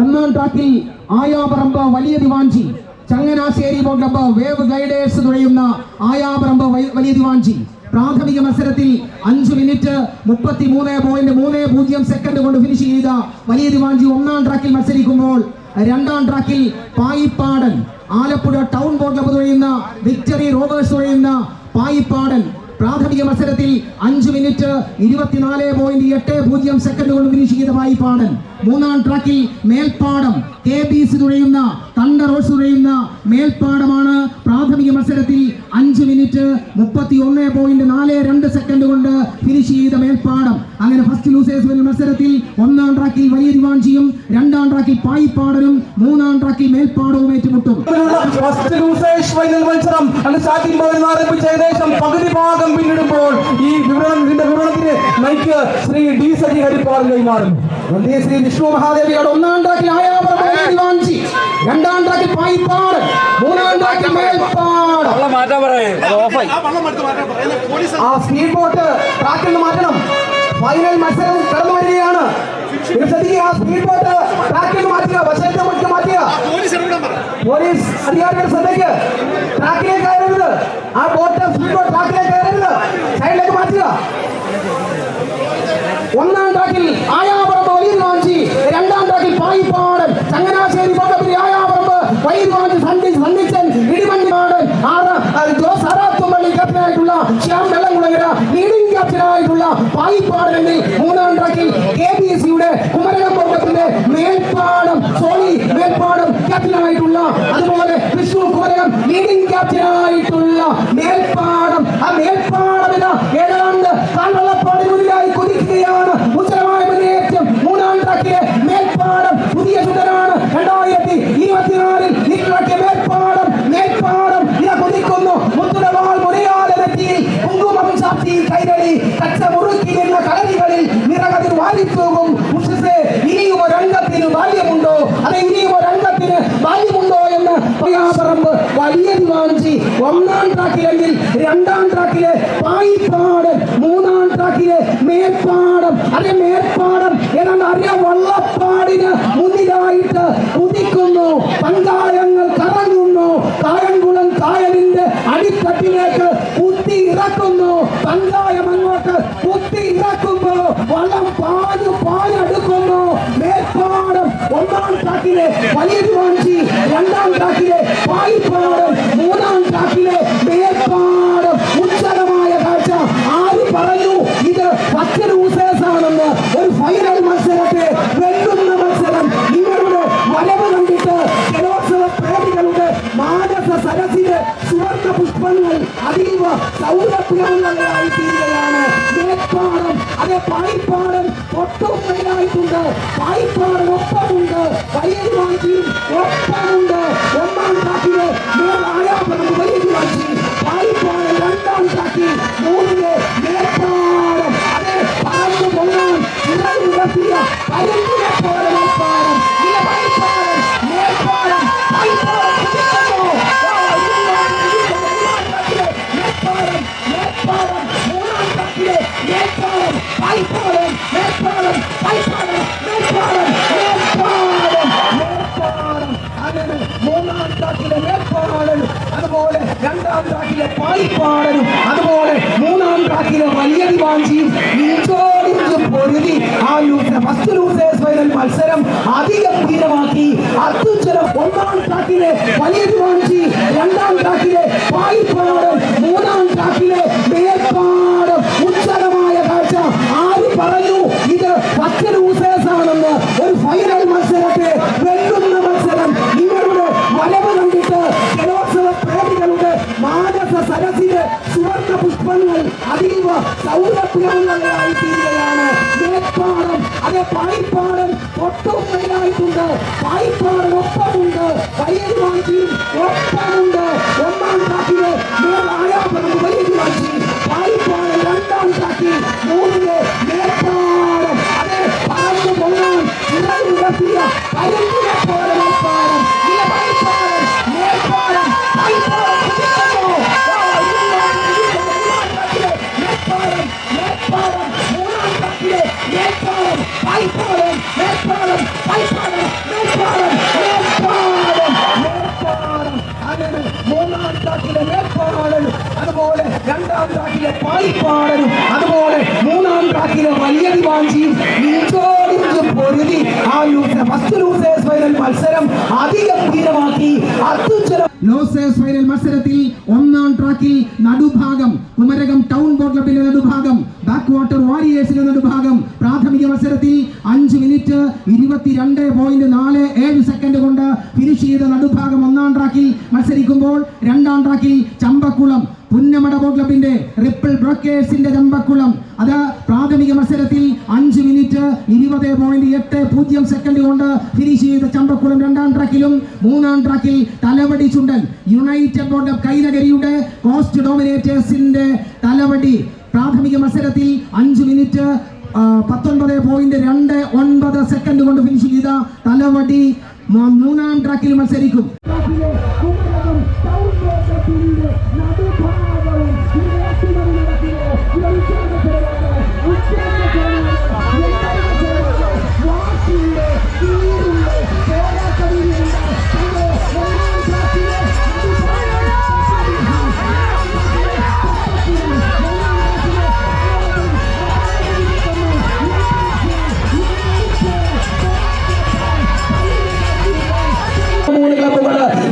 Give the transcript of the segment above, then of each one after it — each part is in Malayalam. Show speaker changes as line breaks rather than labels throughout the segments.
ഒന്നാം ട്രാക്കിൽ ആയാപറമ്പ് വലിയ Divanji Changanassery boat wave guiders തുഴയുന്ന Ayaparambu വലിയ ദിവാഞ്ചി പ്രാഥമിക മത്സരത്തിൽ അഞ്ച് മിനിറ്റ് മുപ്പത്തി മൂന്ന് പോയിന്റ് മൂന്ന് പൂജ്യം സെക്കൻഡ് കൊണ്ട് ഫിനിഷ് ചെയ്ത വലിയ ദിവാഞ്ചി ഒന്നാം ട്രാക്കിൽ മത്സരിക്കുമ്പോൾ രണ്ടാം ട്രാക്കിൽ പായിപ്പാടൻ. ആലപ്പുഴ ടൗൺ ബോട്ട് തുഴയുന്ന വിക്ടറി റോവേഴ്സ് തുഴയുന്ന പായിപ്പാടൻ. പ്രാഥമിക മത്സരത്തിൽ അഞ്ച് മിനിറ്റ് ഇരുപത്തിനാല് പോയിന്റ് എട്ട് പൂജ്യം സെക്കൻഡ് കൊണ്ട് ഫിനിഷ് ചെയ്ത മൂന്നാം ട്രാക്കിൽ മേൽപ്പാടം. കെ ബി സി തുഴയുന്ന തണ്ടർ റോഡ്സ് തുഴയുന്ന മേൽപ്പാടമാണ്. പ്രാഥമിക മത്സരത്തിൽ അഞ്ച് മിനിറ്റ് മുപ്പത്തി ഒന്ന് പോയിന്റ് നാല് രണ്ട് സെക്കൻഡ് കൊണ്ട് ഫിനിഷ് ചെയ്ത മേൽപ്പാടം. അങ്ങനെ ഫസ്റ്റ് ലൂസേഴ്സ് മത്സരത്തിൽ ഒന്നാം ട്രാക്കിൽ വലിയ ദിവാഞ്ചിയും രണ്ടാം ട്രാക്കിൽ പായിപ്പാടനും മൂന്നാം ട്രാക്കിൽ മേൽപ്പാടവും ഏറ്റുമുട്ടും.
ഫസ്റ്റ് ലൂസേഴ്സ് ഫൈനൽ മത്സരം. പകുതി ഭാഗം ഈ ശ്രീ ഡി സജി ഹരിപ്പാൽ കൈമാറുന്നു
വന്ദേ ശ്രീ വിഷ്ണു മഹാദേവിയുടെ ഒന്നാം ട്രാക്കിൽ ആയാപുരം വലിയ ദിവാഞ്ചി രണ്ടാം ട്രാക്കിൽ പായിപ്പാട് മൂന്നാം ട്രാക്കിൽ മേൽപ്പാട്.
ആ സ്പീഡ് ബോട്ട് ട്രാക്കിൽ നിന്ന് മാറ്റണം. ഫൈനൽ മത്സരം കടന്നു വരികയാണ്. ആ സ്പീഡ് ബോട്ട് ട്രാക്കിൽ നിന്ന് മാറ്റുക വശത്തെ മുറ്റം മാറ്റുക. പോലീസ് അധികാരികൾ ശ്രദ്ധയ്ക്ക് ട്രാക്കിലേക്ക് കയറരുത്. ആ ബോട്ട് സ്പീഡ് ബോട്ട് ട്രാക്കിലേക്ക് കയറരുത്. സൈഡിലേക്ക് മാറ്റുക.
ഒന്നാം ട്രാക്കിൽ രണ്ടാം ട്രാക്കിൽ പായിപ്പാടൻ ചങ്ങനാശ്ശേരി പക്കത്തിൽ ആയാപറമ്പ് വലിയ ദിവാഞ്ചി സന്ധി പയ്യാപറമ്പ് വാഞ്ചി ഒന്നാം ട്രാക്കിലെങ്കിൽ രണ്ടാം ട്രാക്കിലെ പായിപ്പാടൻ മൂന്നാം ട്രാക്കിലെ മേൽപ്പാടം. അതെ മേൽപ്പാടം ഏതാണ്ട് അറിയ വള്ളപ്പാടിന് മുന്നിലായിട്ട് കുതിക്കുന്നു. പങ്കായങ്ങൾ കറങ്ങുന്നു. കായംകുളം കായലിന്റെ അടിത്തട്ടിലേക്ക് കുത്തി ഇറക്കുന്നു. പങ്കായം അങ്ങോട്ട് കുത്തി ഇറക്കുമ്പോ വള്ളം പാഞ്ഞു പാഞ്ഞെടുക്കുന്നു. മേൽപ്പാടം ഒന്നാം ട്രാക്കിലെ വലിയ മേലായിട്ടുണ്ട് പായിപ്പാടൻ ഒപ്പമുണ്ട് വലിയ വാഞ്ചിയും ഒപ്പമുണ്ട് ഒന്നാം ട്രാക്കിലെ മേലായാപനം വലിയ വാഞ്ചി പായിപ്പാടൻ രണ്ടാം ട്രാക്കിൽ മൂന്നിലെ മേൽപ്പാടം അതെ പറന്നു പൊങ്ങാൻ ചിറകുയർത്തിയ കരുത്തിനെ പോലെ ട്രാക്കിലെ അതുപോലെ മൂന്നാം ട്രാക്കിലെ വലിയ ദിവാഞ്ചിയും പൊരുതി ആ ഫസ്റ്റ് ലൂസേഴ്സ് ഫൈനൽ മത്സരം അതിഗംഭീരമാക്കി അത്യുജ്വലം ഒന്നാം ട്രാക്കിലെ വലിയ ദിവാഞ്ചി രണ്ടാം ട്രാക്കിലെ പായിപ്പാടം മൂന്നാം ട്രാക്കിലെ മേൽപ്പാടം. ഉജ്ജലമായ കാഴ്ച ആര് പറഞ്ഞു? വലിയ
ദിവാഞ്ചിയും ഇഞ്ചോടിഞ്ച് പൊരുതി. ആ ഫസ്റ്റ് ലൂസേഴ്സ് ഫൈനൽ മത്സരം അതിഗംഭീരമാക്കി അത്യുജ്വല
ലോസേഴ്സ് ഫൈനൽ മത്സരത്തിൽ ഒന്നാം ട്രാക്കിൽ നടുഭാഗം കുമരകം ടൗൺ ബോട്ട് ക്ലബിന്റെ നടുഭാഗം ബാക്ക് വാട്ടർ വാരിയേഴ്സിന്റെ നടുഭാഗം. പ്രാഥമിക മത്സരത്തിൽ അഞ്ച് മിനിറ്റ് ഇരുപത്തിരണ്ട് പോയിന്റ് നാല് ഏഴ് സെക്കൻഡ് കൊണ്ട് ഫിനിഷ് ചെയ്ത നടുഭാഗം ഒന്നാം ട്രാക്കിൽ മത്സരിക്കുമ്പോൾ രണ്ടാം ട്രാക്കിൽ ചമ്പക്കുളം പുന്നമട ബോട്ട് ക്ലബിന്റെ റിപ്പിൾ ബ്രോക്കേഴ്സിന്റെ ചമ്പക്കുളം. അത് പ്രാഥമിക മത്സരത്തിൽ അഞ്ച് മിനിറ്റ് ഇരുപത് പോയിന്റ് എട്ട് പൂജ്യം സെക്കൻഡ് കൊണ്ട് ഫിനിഷ് ചെയ്ത ചമ്പക്കുളം രണ്ടാം ട്രാക്കിലും മൂന്നാം ട്രാക്കിൽ Thalavady Chundan. United board of കൈനഗരിയുടെ coast ഡോമിനേറ്റേഴ്സിന്റെ തലവടി. പ്രാഥമിക മത്സരത്തിൽ അഞ്ച് മിനിറ്റ് പത്തൊൻപത് പോയിന്റ് രണ്ട് ഒൻപത് സെക്കൻഡ് കൊണ്ട് ഫിനിഷ് ചെയ്ത തലവടി മൂന്നാം ട്രാക്കിൽ മത്സരിക്കും.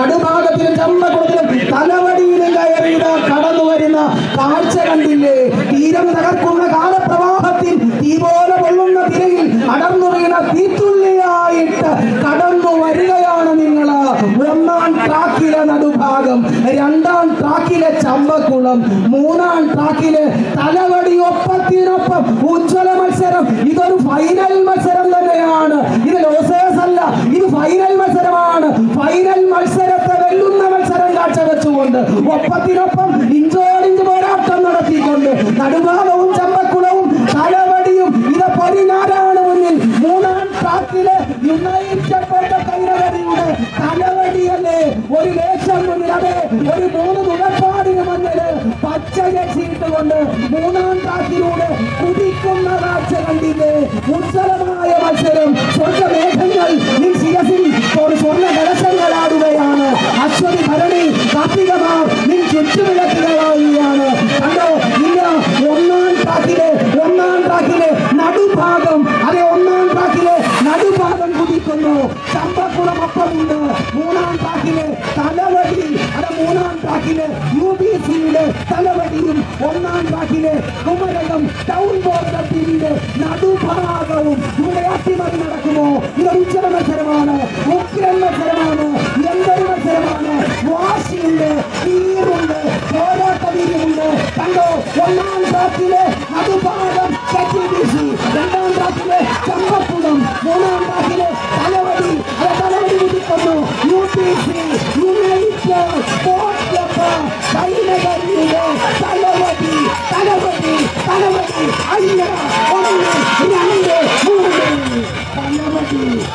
നടുഭാഗത്തിലും ചമ്പക്കുളത്തിലും തലവടിയിലും കയറിയത് കടന്നു വരുന്ന കാഴ്ച കണ്ടില്ലേ? തീരം തകർക്കുന്ന കാലപ്രവാഹത്തിൽ തീ പോലെ പൊള്ളുന്ന തിരയിൽ അടർന്നു വീണ തീത്തുള്ളിയായിട്ട് ഒന്നാം ട്രാക്കിലെ നടുഭാഗം രണ്ടാം ട്രാക്കിലെ ചമ്പക്കുളം മൂന്നാം ട്രാക്കിലെ തലവടി ഒപ്പത്തിനൊപ്പം ഉജ്ജ്വല മത്സരം. ഇതൊരു ഫൈനൽ മത്സരം തന്നെയാണ്. ഇത് ലോസേഴ്സ് അല്ല ഇത് ഫൈനൽ മത്സരമാണ്. ഫൈനൽ മത്സരത്തെ വെല്ലുന്ന മത്സരം കാഴ്ചവെച്ചുകൊണ്ട് ഒപ്പത്തിനൊപ്പം ഇഞ്ചോടിഞ്ച് പോരാട്ടം നടത്തിക്കൊണ്ട് നടുഭാഗവും ചമ്പക്കുളവും തലവടിയും ഇത് പതിനാലാണ് മുന്നിൽ മൂന്നാം ട്രാക്കിലെ യുണൈറ്റഡ് ബോർഡ് കൈനകരിയുടെ തലവടിയല്ലേ ഒരു ലേശം മുന്നിൽ അതെ ഒരു മൂന്ന് തുണപ്പാടിന് മുന്നിൽ പച്ച ജെഴ്സിയിട്ടുകൊണ്ട് മൂന്നാം ട്രാക്കിലൂടെ കുതിക്കുന്ന കാഴ്ച കണ്ടില്ലേ ഉജ്ജ്വലമായ മത്സരം സ്വർഗമേഘങ്ങൾ ട്രാക്കിലെ യു ബി സിയുടെ തലവടിയും ഒന്നാം ട്രാക്കിലെ കുമരകം ടൗൺ ബോർഡ് ടീമിന്റെ നടുഭാഗവും ഇവിടെ അട്ടിമറി നടക്കുമോ? ഇത് ഉച്ചര മത്സരമാണ് ഉഗ്രൻ മത്സരമാണ് എന്തൊരു മത്സരമാണ്. വാശിയുണ്ട് തീരുണ്ട് പോരാട്ട വീര്യമുണ്ട്. കണ്ടോ ഒന്നാം ട്രാക്കിലെ നടുഭാഗം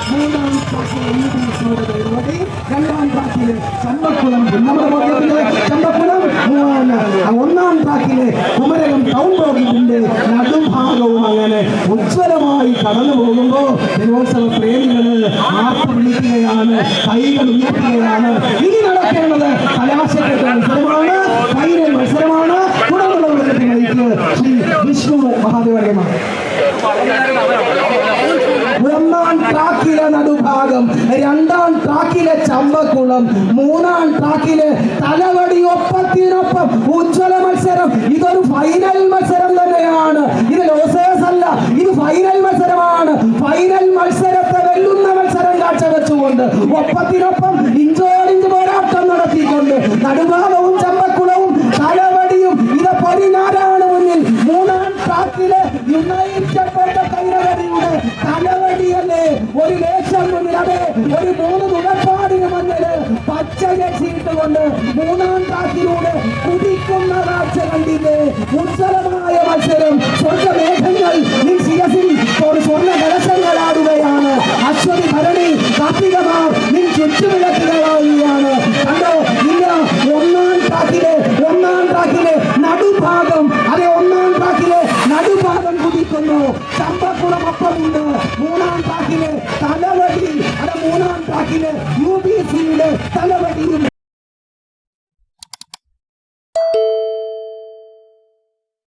മൂന്നാം ട്രാക്കിലെ രണ്ടാം ട്രാക്കിലെ ചമ്പക്കുളം നമ്മുടെ മധ്യത്തിലെ ചമ്പക്കുളം. ഒന്നാം ട്രാക്കിലെ കുമരകം ടൗൺ ബോർഡിന്റെ നടുഭാഗവും അങ്ങനെ ഉജ്ജ്വലമായി കടന്നു പോകുമ്പോൾ ദിനോത്സവ പ്രേമികൾ ആർപ്പ് വിളിക്കുകയാണ് കൈകൾ ഉയർത്തുകയാണ്. ഇനി നടക്കേണ്ടത് കലാശപ്പെട്ട മത്സരമാണ് ഫൈനൽ മത്സരമാണ് തുടർന്നുള്ള ശ്രീ വിഷ്ണു മഹാദേവരമാണ് ഒന്നാം ട്രാക്കിലെ നടുഭാഗം രണ്ടാം ട്രാക്കിലെ ചമ്പക്കുളം മൂന്നാം ട്രാക്കിലെ തലവടി ഒപ്പത്തിനൊപ്പം ഉജ്ജ്വല മത്സരം. ഇതൊരു ഫൈനൽ മത്സരം തന്നെയാണ്. ഇത് ലോസേഴ്സ് അല്ല ഇത് ഫൈനൽ മത്സരമാണ്. ഫൈനൽ മത്സരത്തെ വെല്ലുന്ന മത്സരം കാഴ്ചവെച്ചുകൊണ്ട് ഒപ്പത്തിനൊപ്പം ഇഞ്ചോടിഞ്ച് പോരാട്ടം നടത്തിക്കൊണ്ട് നടുഭാഗവും ചമ്പക്കുളവും തലവടിയും ഇത് പതിനാലാണ് മുന്നിൽ. മൂന്നാം ട്രാക്കിലെ യുണൈറ്റഡ് തലവടിയല്ലേ? ഒരു ഒരു മൂന്ന് തുണപ്പാടിന് മുന്നിൽ പച്ച